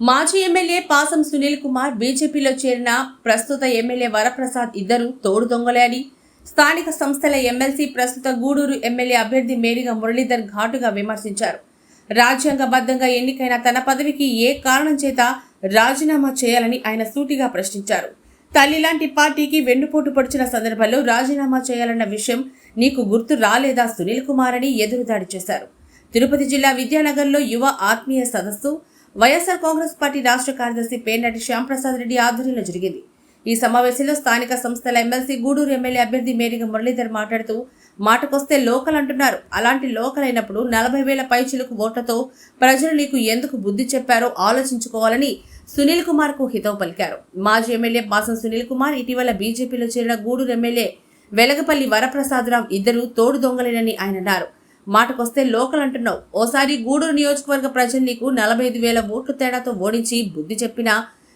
మాజీ ఎమ్మెల్యే పాసం సునీల్ కుమార్ బీజేపీలో చేరిన ప్రస్తుత ఎమ్మెల్యే వరప్రసాద్ ఇద్దరు తోడు దొంగలే అని స్థానిక సంస్థల ఎమ్మెల్సీ ప్రస్తుత గూడూరు ఎమ్మెల్యే అభ్యర్థి మేడిగా మురళీధర్ ఘాటుగా విమర్శించారు. రాజ్యాంగబద్ధంగా ఎన్నికైన తన పదవికి ఏ కారణం చేత రాజీనామా చేయాలని ఆయన సూటిగా ప్రశ్నించారు. తల్లి లాంటి పార్టీకి వెన్నుపోటు పొడిచిన సందర్భంలో రాజీనామా చేయాలన్న విషయం నీకు గుర్తు రాలేదా సునీల్ కుమార్ అని ఎదురుదాడి చేశారు. తిరుపతి జిల్లా విద్యానగర్లో యువ ఆత్మీయ సదస్సు వైఎస్ఆర్ కాంగ్రెస్ పార్టీ రాష్ట్ర కార్యదర్శి పేర్నటి శ్యాంప్రసాద్ రెడ్డి ఆధ్వర్యంలో జరిగింది. ఈ సమావేశంలో స్థానిక సంస్థల ఎమ్మెల్సీ గూడూరు ఎమ్మెల్యే అభ్యర్థి మేరిగ మురళీధర్ మాట్లాడుతూ మాటకొస్తే లోకల్ అంటున్నారు. అలాంటి లోకల్ అయినప్పుడు నలభై వేల పైచిలకు ఓట్లతో ప్రజలు నీకు ఎందుకు బుద్ధి చెప్పారో ఆలోచించుకోవాలని సునీల్ కుమార్కు హితవు పలికారు. మాజీ ఎమ్మెల్యే బాసం సునీల్ కుమార్ ఇటీవల బీజేపీలో చేరిన గూడూరు ఎమ్మెల్యే వెలగపల్లి వరప్రసాదరావు ఇద్దరు తోడు దొంగలేనని ఆయన అన్నారు. మాటకొస్తే లోకల్ అంటున్నావు ఓసారి గూడూరు నియోజకవర్గ ప్రజలు నీకు నలభై ఐదు వేల ఓట్ల తేడాతో ఓడించి బుద్ధి చెప్పినా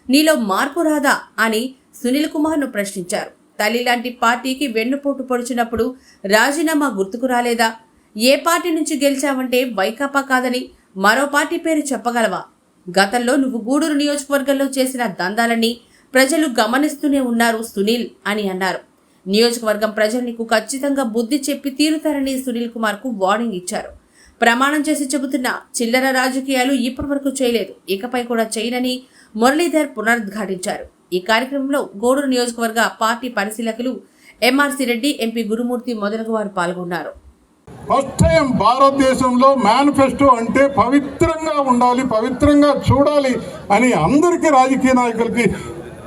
నీలో మార్పు రాదా అని సునీల్ కుమార్ను ప్రశ్నించారు. తల్లి లాంటి పార్టీకి వెన్నుపోటు పొడిచినప్పుడు రాజీనామా గుర్తుకు రాలేదా? ఏ పార్టీ నుంచి గెలిచావంటే వైకాపా కాదని మరో పార్టీ పేరు చెప్పగలవా? గతంలో నువ్వు గూడూరు నియోజకవర్గంలో చేసిన దందాలని ప్రజలు గమనిస్తూనే ఉన్నారు సునీల్ అని అన్నారు. నియోజకవర్గం ప్రజలు నీకు ఖచ్చితంగా బుద్ధి చెప్పి తీరుతారని సునీల్ కుమార్కు వార్నింగ్ ఇచ్చారు. ప్రమాణం చేసి చెబుతున్న చిల్లర రాజకీయాలు ఇప్పటివరకు చేయలేదు. ఇకపై కూడా చేయనని మురళీధర్ పునరుద్ఘాటించారు. ఈ కార్యక్రమంలో గోడూరు నియోజకవర్గ పార్టీ పరిశీలకులు ఎంఆర్సీ రెడ్డి ఎంపీ గురుమూర్తి మొదలగు వారు పాల్గొన్నారు. ఫస్ట్ టైం భారతదేశంలో మేనిఫెస్టో అంటే పవిత్రంగా ఉండాలి పవిత్రంగా చూడాలి అని అందరికీ రాజకీయ నాయకులకి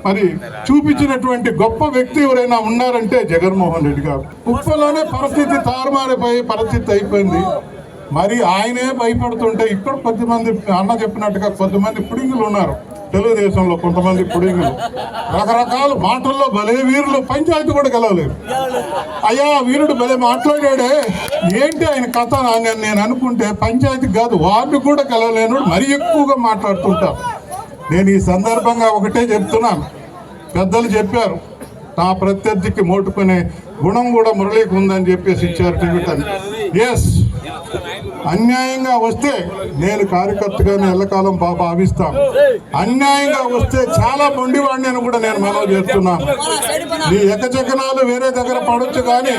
మరి చూపించినటువంటి గొప్ప వ్యక్తి ఎవరైనా ఉన్నారంటే జగన్మోహన్ రెడ్డి గారు. ఉప్పలోనే పరిస్థితి తారుమారిపోయే పరిస్థితి అయిపోయింది. మరి ఆయనే భయపడుతుంటే ఇక్కడ కొద్దిమంది అన్న చెప్పినట్టుగా కొద్దిమంది పుడింగులు ఉన్నారు. తెలుగుదేశంలో కొంతమంది పుడింగులు. రకరకాల మాటల్లో భలే వీరులు పంచాయతీ కూడా గెలవలేరు అయ్యా వీరుడు భలే మాట్లాడాడే. ఏంటి ఆయన కథ? అని నేను అనుకుంటే పంచాయతీ కాదు వార్డు కూడా గెలవలేను మరీ ఎక్కువగా మాట్లాడుతుంటారు. నేను ఈ సందర్భంగా ఒకటే చెప్తున్నాను. పెద్దలు చెప్పారు నా ప్రత్యర్థికి మోటుకునే గుణం కూడా మురళీకి ఉందని చెప్పేసి ఇచ్చారు టికెట్ అని ఎస్ అన్యాయంగా వస్తే నేను కార్యకర్తగానే ఎల్లకాలం బా భావిస్తాను. అన్యాయంగా వస్తే చాలా మొండివాడిని అని కూడా నేను మనవి చేస్తున్నాను. నీ ఎకచకనాలు వేరే దగ్గర పడొచ్చు కానీ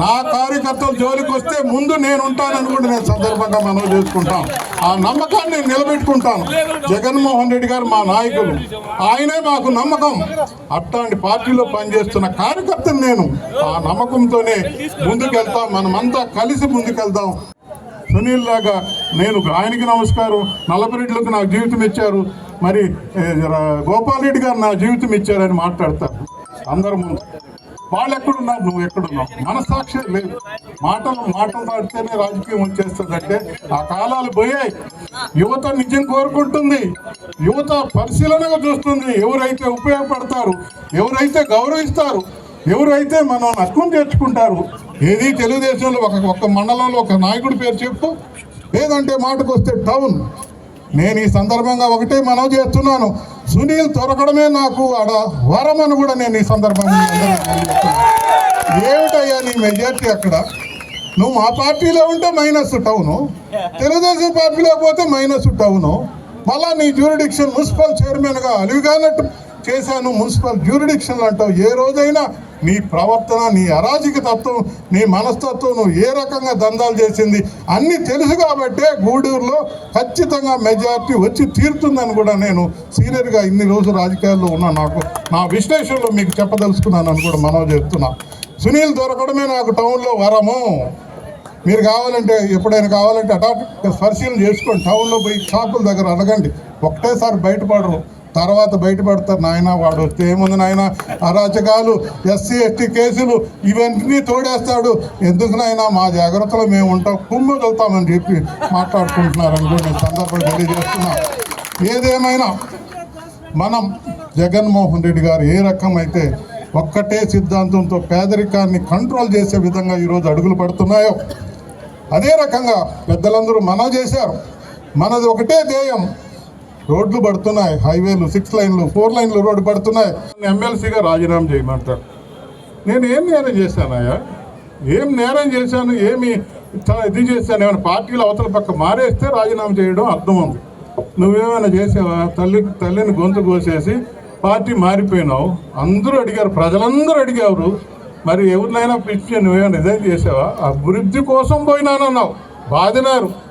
నా కార్యకర్తలు జోలికి వస్తే ముందు నేను ఉంటానని కూడా నేను సందర్భంగా మనం చేసుకుంటాను. ఆ నమ్మకాన్ని నేను నిలబెట్టుకుంటాను. జగన్మోహన్ రెడ్డి గారు మా నాయకులు. ఆయనే మాకు నమ్మకం. అట్లాంటి పార్టీలో పనిచేస్తున్న కార్యకర్తను నేను ఆ నమ్మకంతోనే ముందుకెళ్తాం మనమంతా కలిసి ముందుకెళ్దాం. సునీల్ లాగా నేను ఆయనకి నమస్కారం నల్లపరెడ్డిలకు నాకు జీవితం ఇచ్చారు. మరి గోపాల్ రెడ్డి గారు నా జీవితం ఇచ్చారని మాట్లాడతారు. అందరూ ముందు. వాళ్ళు ఎక్కడున్నారు నువ్వు ఎక్కడున్నావు? మనసాక్షి లేదు. మాటలు మాటలు మాడితేనే రాజకీయం వచ్చేస్తుందంటే ఆ కాలాలు పోయాయి. యువత నిజం కోరుకుంటుంది. యువత పరిశీలనగా చూస్తుంది. ఎవరైతే ఉపయోగపడతారు ఎవరైతే గౌరవిస్తారు ఎవరైతే మనం నష్టం చేర్చుకుంటారు ఏది తెలుగుదేశంలో ఒక ఒక మండలంలో ఒక నాయకుడి పేరు చెప్పు. లేదంటే మాటకు వస్తే టౌన్. నేను ఈ సందర్భంగా ఒకటే మనవి చేస్తున్నాను. సునీల్ దొరకడమే నాకు ఆడ వరం అని కూడా నేను ఈ సందర్భంగా ఏమిటయ్యా నీ మెజార్టీ అక్కడ? నువ్వు మా పార్టీలో ఉంటే మైనస్ టౌను. తెలుగుదేశం పార్టీలో పోతే మైనస్ టౌను. మళ్ళా నీ జ్యూరిడిక్షన్ మున్సిపల్ చైర్మన్గా అలివిగానట్టు చేశాను. మున్సిపల్ జ్యూరిడిక్షన్లు అంటావు. ఏ రోజైనా నీ ప్రవర్తన నీ అరాజక తత్వం నీ మనస్తత్వం నువ్వు ఏ రకంగా దందాలు చేసింది అన్నీ తెలుసు కాబట్టే గూడూరులో ఖచ్చితంగా మెజారిటీ వచ్చి తీరుతుందని కూడా నేను సీనియర్గా ఇన్ని రోజులు రాజకీయాల్లో ఉన్నా. నాకు నా విశ్లేషణలో మీకు చెప్పదలుచుకున్నానని కూడా మనం చెప్తున్నా సునీల్ దొరకడమే నాకు టౌన్లో వరము. మీరు కావాలంటే ఎప్పుడైనా కావాలంటే అటా పరిశీలన చేసుకోండి. టౌన్లో పోయి షాపుల దగ్గర అడగండి. ఒకటేసారి బయటపడరు. తర్వాత బయటపడతారు నాయన వాడు వస్తే ఏముంది నాయన? అరాచకాలు ఎస్సీ ఎస్టీ కేసులు ఇవన్నీ తోడేస్తాడు. ఎందుకు నాయన? మా జాగ్రత్తలో మేము ఉంటాం. కుమ్ము వెళ్తామని చెప్పి మాట్లాడుకుంటున్నారని కూడా నేను సందర్భం తెలియజేస్తున్నా. ఏదేమైనా మనం జగన్మోహన్ రెడ్డి గారు ఏ రకమైతే ఒక్కటే సిద్ధాంతంతో పేదరికాన్ని కంట్రోల్ చేసే విధంగా ఈరోజు అడుగులు పడుతున్నాయో అదే రకంగా పెద్దలందరూ మన చేశారు. మనది ఒకటే ధ్యేయం. రోడ్లు పడుతున్నాయి హైవేలు సిక్స్ లైన్లు ఫోర్ లైన్లు రోడ్డు పడుతున్నాయి. ఎమ్మెల్సీగా రాజీనామా చేయమంటారు. నేను ఏం నేరం చేశానయ్యా? ఏం నేరం చేశాను? ఏమి ఇది చేశాను? ఏమైనా పార్టీలు అవతల పక్క మారేస్తే రాజీనామా చేయడం అర్థం ఉంది. నువ్వేమైనా చేసావా? తల్లి తల్లిని గొంతు కోసేసి పార్టీ మారిపోయినావు. అందరూ అడిగారు ప్రజలందరూ అడిగారు. మరి ఎవరినైనా పిలిచి నువ్వేమైనా రిజైన్ చేసావా? అభివృద్ధి కోసం పోయినానన్నావు. బాధినారు.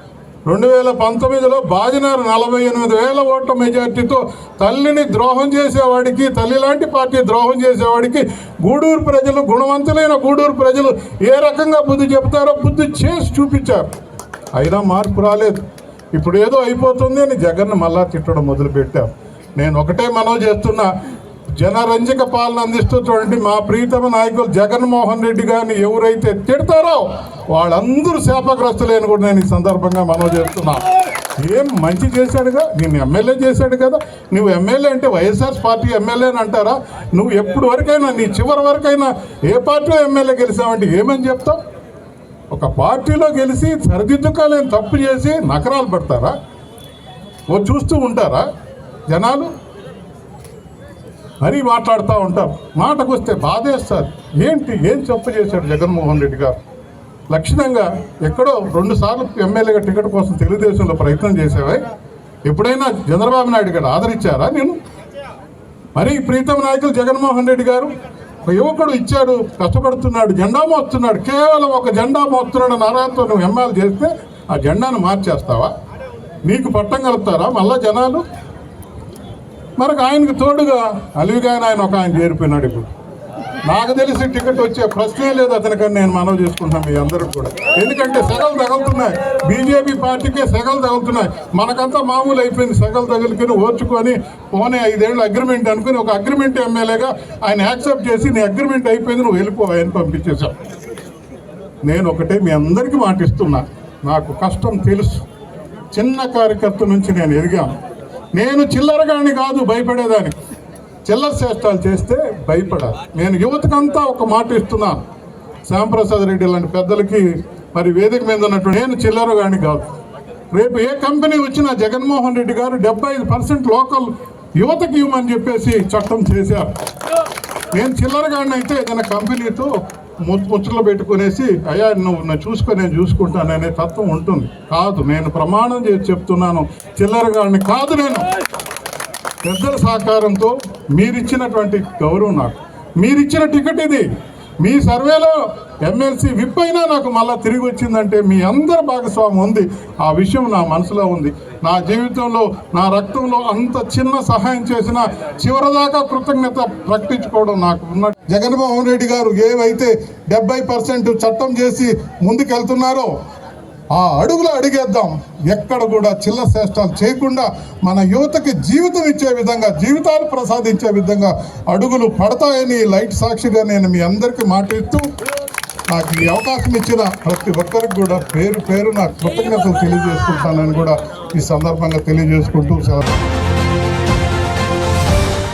రెండు వేల పంతొమ్మిదిలో బాజినారు నలభై ఎనిమిది వేల ఓట్ల మెజార్టీతో తల్లిని ద్రోహం చేసేవాడికి తల్లి లాంటి పార్టీ ద్రోహం చేసేవాడికి గూడూరు ప్రజలు గుణవంతులైన గూడూరు ప్రజలు ఏ రకంగా బుద్ధి చెప్తారో బుద్ధి చేసి చూపించారు. అయినా మార్పు రాలేదు. ఇప్పుడు ఏదో అయిపోతుంది అని జగన్ మళ్ళా తిట్టడం మొదలుపెట్టాం. నేను ఒకటే మనవి చేస్తున్నా. జనరంజక పాలన అందిస్తున్నటువంటి మా ప్రీతమ నాయకులు జగన్మోహన్ రెడ్డి గారిని ఎవరైతే తిడతారో వాళ్ళందరూ శాపగ్రస్తులేని కూడా నేను ఈ సందర్భంగా మనవి చేస్తున్నా. ఏం మంచి చేశాడుగా? నేను ఎమ్మెల్యే చేశాడు కదా. నువ్వు ఎమ్మెల్యే అంటే వైఎస్ఆర్ పార్టీ ఎమ్మెల్యే అని అంటారా? నువ్వు ఎప్పుడు వరకైనా నీ చివరి వరకైనా ఏ పార్టీలో ఎమ్మెల్యే గెలిచావంటే ఏమని చెప్తావు? ఒక పార్టీలో గెలిచి సరిదిద్దుకోలేని తప్పు చేసి నకరాలు పడతారా? ఓ చూస్తూ ఉంటారా జనాలు? మరీ మాట్లాడుతూ ఉంటాం. మాటకు వస్తే బాధేస్తారు. ఏంటి? ఏం చెప్పు చేశాడు జగన్మోహన్ రెడ్డి గారు? లక్షణంగా ఎక్కడో రెండు సార్లు ఎమ్మెల్యేగా టికెట్ కోసం తెలుగుదేశంలో ప్రయత్నం చేసేవే ఎప్పుడైనా చంద్రబాబు నాయుడు గారు ఆదరించారా నేను మరి ప్రీతం నాయకులు జగన్మోహన్ రెడ్డి గారు ఒక యువకుడు ఇచ్చాడు కష్టపడుతున్నాడు జెండా మోస్తున్నాడు కేవలం ఒక జెండా మోస్తున్నాడు నారాయణతో నువ్వు ఎమ్మెల్యే చేస్తే ఆ జెండాను మార్చేస్తావా? నీకు పట్టం కలుపుతారా మళ్ళా జనాలు? మనకు ఆయనకు తోడుగా అలివిగాయన ఆయన ఒక ఆయన చేరిపోయినాడు ఇప్పుడు. నాకు తెలిసి టికెట్ వచ్చే ప్రశ్నే లేదు అతనికని నేను మనవి చేసుకుంటాను మీ అందరూ కూడా. ఎందుకంటే సెగలు తగులుతున్నాయి. బీజేపీ పార్టీకే సెగలు తగులుతున్నాయి. మనకంతా మామూలు అయిపోయింది సెగలు తగులుకొని ఓర్చుకొని పోనీ ఐదేళ్ళు అగ్రిమెంట్ అనుకుని ఒక అగ్రిమెంట్ ఎమ్మెల్యేగా ఆయన యాక్సెప్ట్ చేసి నీ అగ్రిమెంట్ అయిపోయింది నువ్వు వెళ్ళిపో ఆయన పంపించేశావు. నేను ఒకటే మీ అందరికీ మాటిస్తున్నా నాకు కష్టం తెలుసు. చిన్న కార్యకర్త నుంచి నేను ఎదిగాను. నేను చిల్లరగాని కాదు భయపడేదానికి చిల్లర చేష్టాలు చేస్తే భయపడాలి. నేను యువతకంతా ఒక మాట ఇస్తున్నాను శ్యాంప్రసాద్ రెడ్డి లాంటి పెద్దలకి మరి వేదిక మీద ఉన్నటువంటి నేను చిల్లరగాని కాదు. రేపు ఏ కంపెనీ వచ్చినా జగన్మోహన్ రెడ్డి గారు డెబ్బై ఐదు పర్సెంట్ లోకల్ యువతకి ఇవ్వమని చెప్పేసి చట్టం చేశారు. నేను చిల్లరగాడిని అయితే ఏదైనా కంపెనీతో ము- ముచ్చట్లు పెట్టుకునేసి అయ్యా నువ్వు చూసుకొని నేను చూసుకుంటాను అనే తత్వం ఉంటుంది. కాదు నేను ప్రమాణం చేసి చెప్తున్నాను. చిల్లరగాడిని కాదు నేను. పెద్దల సహకారంతో మీరిచ్చినటువంటి గౌరవం నాకు. మీరిచ్చిన టికెట్ ఇది. మీ సర్వేలో ఎమ్మెల్సీ విప్ అయినా నాకు మళ్ళీ తిరిగి వచ్చిందంటే మీ అందరి భాగస్వామ్యం ఉంది. ఆ విషయం నా మనసులో ఉంది. నా జీవితంలో నా రక్తంలో అంత చిన్న సహాయం చేసిన చివరిదాకా కృతజ్ఞత ప్రకటించుకోవడం నాకు ఉన్న జగన్మోహన్ రెడ్డి గారు ఏవైతే డెబ్బై పర్సెంట్ చట్టం చేసి ముందుకెళ్తున్నారో ఆ అడుగులు అడిగేద్దాం. ఎక్కడ కూడా చిల్ల శ్రేష్టాలు చేయకుండా మన యువతకి జీవితం ఇచ్చే విధంగా జీవితాలు ప్రసాదించే విధంగా అడుగులు పడతాయని లైట్ సాక్షిగా నేను మీ అందరికీ మాట ఇస్తూ నాకు ఈ అవకాశం ఇచ్చిన ప్రతి ఒక్కరికి కూడా పేరు పేరు నా కృతజ్ఞతలు తెలియజేసుకుంటానని కూడా ఈ సందర్భంగా తెలియజేసుకుంటూ సెలవు.